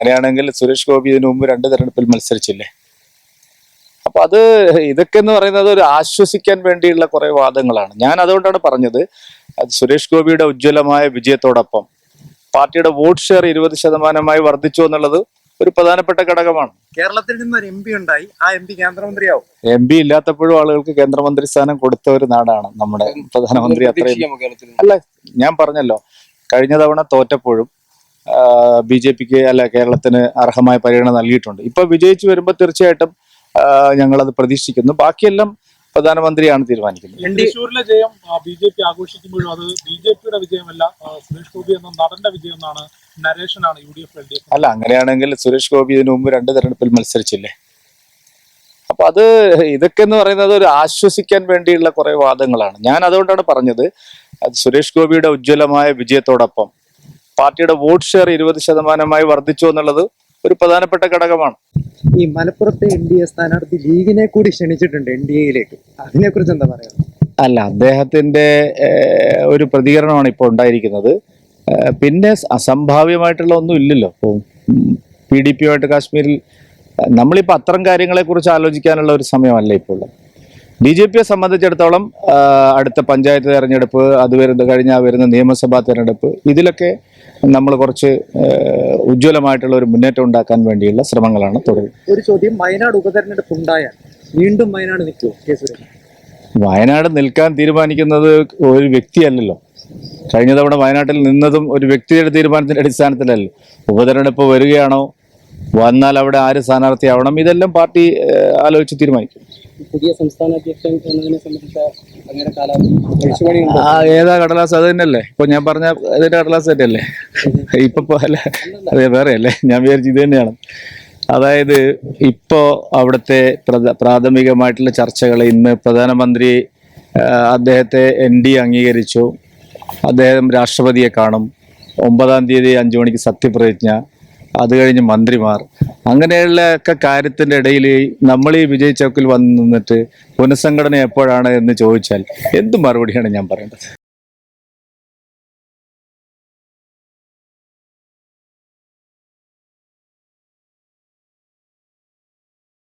അങ്ങനെയാണെങ്കിൽ സുരേഷ് ഗോപി ഇതിനു മുമ്പ് രണ്ട് തെരഞ്ഞെടുപ്പിൽ മത്സരിച്ചില്ലേ? അപ്പൊ അത് ഇതൊക്കെ എന്ന് പറയുന്നത് ഒരു ആശ്വസിക്കാൻ വേണ്ടിയുള്ള കുറെ വാദങ്ങളാണ്. ഞാൻ അതുകൊണ്ടാണ് പറഞ്ഞത് അത് സുരേഷ് ഗോപിയുടെ ഉജ്ജ്വലമായ വിജയത്തോടൊപ്പം പാർട്ടിയുടെ വോട്ട് ഷെയർ ഇരുപത് ശതമാനമായി വർദ്ധിച്ചു എന്നുള്ളത് ഒരു പ്രധാനപ്പെട്ട ഘടകമാണ്. കേരളത്തിൽ നിന്ന് ഒരു എം പി ഉണ്ടായി ആ എം പി കേന്ദ്രമന്ത്രിയാവും. എം പി ഇല്ലാത്തപ്പോഴും ആളുകൾക്ക് കേന്ദ്രമന്ത്രി സ്ഥാനം കൊടുത്ത ഒരു നാടാണ് നമ്മുടെ പ്രധാനമന്ത്രി അത്രയും. അല്ല ഞാൻ പറഞ്ഞല്ലോ കഴിഞ്ഞ തവണ തോറ്റപ്പോഴും ബി ജെ പിക്ക് അല്ല കേരളത്തിന് അർഹമായ പരിഗണന നൽകിയിട്ടുണ്ട്. ഇപ്പൊ വിജയിച്ചു വരുമ്പോൾ തീർച്ചയായിട്ടും ഞങ്ങളത് പ്രതീക്ഷിക്കുന്നു. ബാക്കിയെല്ലാം പ്രധാനമന്ത്രിയാണ് തീരുമാനിക്കുന്നത്. തൃശ്ശൂരിലെ ജയം ബി ജെ പി ആഘോഷിക്കുമ്പോഴും അത് ബി ജെ പിയുടെ വിജയമല്ല സുരേഷ് ഗോപി എന്ന നടന്റെ വിജയം എന്നാണ് നരേഷനാണ് U D F L D അല്ല അങ്ങനെയാണെങ്കിൽ സുരേഷ് ഗോപി ഇതിനു മുമ്പ് രണ്ട് തെരഞ്ഞെടുപ്പിൽ മത്സരിച്ചില്ലേ? അപ്പൊ അത് ഇതൊക്കെ എന്ന് പറയുന്നത് ഒരു ആശ്വസിക്കാൻ വേണ്ടിയുള്ള കുറെ വാദങ്ങളാണ്. ഞാൻ അതുകൊണ്ടാണ് പറഞ്ഞത് അത് സുരേഷ് ഗോപിയുടെ ഉജ്ജ്വലമായ വിജയത്തോടൊപ്പം പാർട്ടിയുടെ വോട്ട് ഷെയർ ഇരുപത് ശതമാനമായി വർദ്ധിച്ചു എന്നുള്ളത് ഒരു പ്രധാനപ്പെട്ട ഘടകമാണ്. ഈ മലപ്പുറത്തെ എൻ ഡി എ സ്ഥാനാർത്ഥി ലീഗിനെ കൂടി ക്ഷണിച്ചിട്ടുണ്ട് എൻ ഡി എയിലേക്ക്. അതിനെ കുറിച്ച് എന്താ പറയുക അല്ല അദ്ദേഹത്തിന്റെ ഒരു പ്രതികരണമാണ് ഇപ്പോൾ ഉണ്ടായിരിക്കുന്നത്. പിന്നെ അസംഭാവ്യമായിട്ടുള്ള ഒന്നും ഇല്ലല്ലോ. ഇപ്പോൾ പി ഡി പിയുമായിട്ട് കാശ്മീരിൽ നമ്മളിപ്പോൾ അത്തരം കാര്യങ്ങളെക്കുറിച്ച് ആലോചിക്കാനുള്ള ഒരു സമയമല്ല ഇപ്പോൾ. ബി ജെ പിയെ സംബന്ധിച്ചിടത്തോളം അടുത്ത പഞ്ചായത്ത് തെരഞ്ഞെടുപ്പ് അത് വരുന്ന കഴിഞ്ഞാൽ വരുന്ന നിയമസഭാ തെരഞ്ഞെടുപ്പ് ഇതിലൊക്കെ നമ്മൾ കുറച്ച് ഉജ്ജ്വലമായിട്ടുള്ള ഒരു മുന്നേറ്റം ഉണ്ടാക്കാൻ വേണ്ടിയുള്ള ശ്രമങ്ങളാണ് തുടരുന്നത്. ഒരു ചോദ്യം വയനാട് ഉപതെരഞ്ഞെടുപ്പ് ഉണ്ടായാൽ വീണ്ടും വയനാട് നിൽക്കുമോ കെ വയനാട് നിൽക്കാൻ തീരുമാനിക്കുന്നത് ഒരു വ്യക്തിയല്ലല്ലോ. കഴിഞ്ഞ തവണ വയനാട്ടിൽ നിന്നതും ഒരു വ്യക്തിയുടെ തീരുമാനത്തിന്റെ അടിസ്ഥാനത്തിലല്ലോ? ഉപതെരഞ്ഞെടുപ്പ് വരികയാണോ? വന്നാൽ അവിടെ ആര് സ്ഥാനാർത്ഥിയാവണം? ഇതെല്ലാം പാർട്ടി ആലോചിച്ച് തീരുമാനിക്കും. പുതിയ സംസ്ഥാന അധ്യക്ഷൻ എന്നതിനെ സംബന്ധിച്ച അങ്ങനെ കാലാവധി ആ ഏതാ കടലാസ്? അത് തന്നെയല്ലേ? ഇപ്പൊ ഞാൻ പറഞ്ഞ ഇതിന്റെ കടലാസ് തന്നെയല്ലേ? ഇപ്പൊ അല്ല അതെ വേറെ അല്ലേ ഞാൻ വിചാരിച്ചു ഇത് തന്നെയാണ്. അതായത് ഇപ്പോ അവിടുത്തെ പ്രാഥമികമായിട്ടുള്ള ചർച്ചകൾ ഇന്ന് പ്രധാനമന്ത്രി അദ്ദേഹത്തെ എൻ ഡി അംഗീകരിച്ചു. അദ്ദേഹം രാഷ്ട്രപതിയെ കാണും. ഒമ്പതാം തീയതി അഞ്ചു മണിക്ക് സത്യപ്രതിജ്ഞ. അത് കഴിഞ്ഞ് മന്ത്രിമാർ. അങ്ങനെയുള്ള ഒക്കെ കാര്യത്തിന്റെ ഇടയിൽ നമ്മൾ ഈ വിജയ് ചൗക്കിൽ വന്ന് നിന്നിട്ട് പുനഃസംഘടന എപ്പോഴാണ് എന്ന് ചോദിച്ചാൽ എന്ത് മറുപടിയാണ് ഞാൻ പറയേണ്ടത്?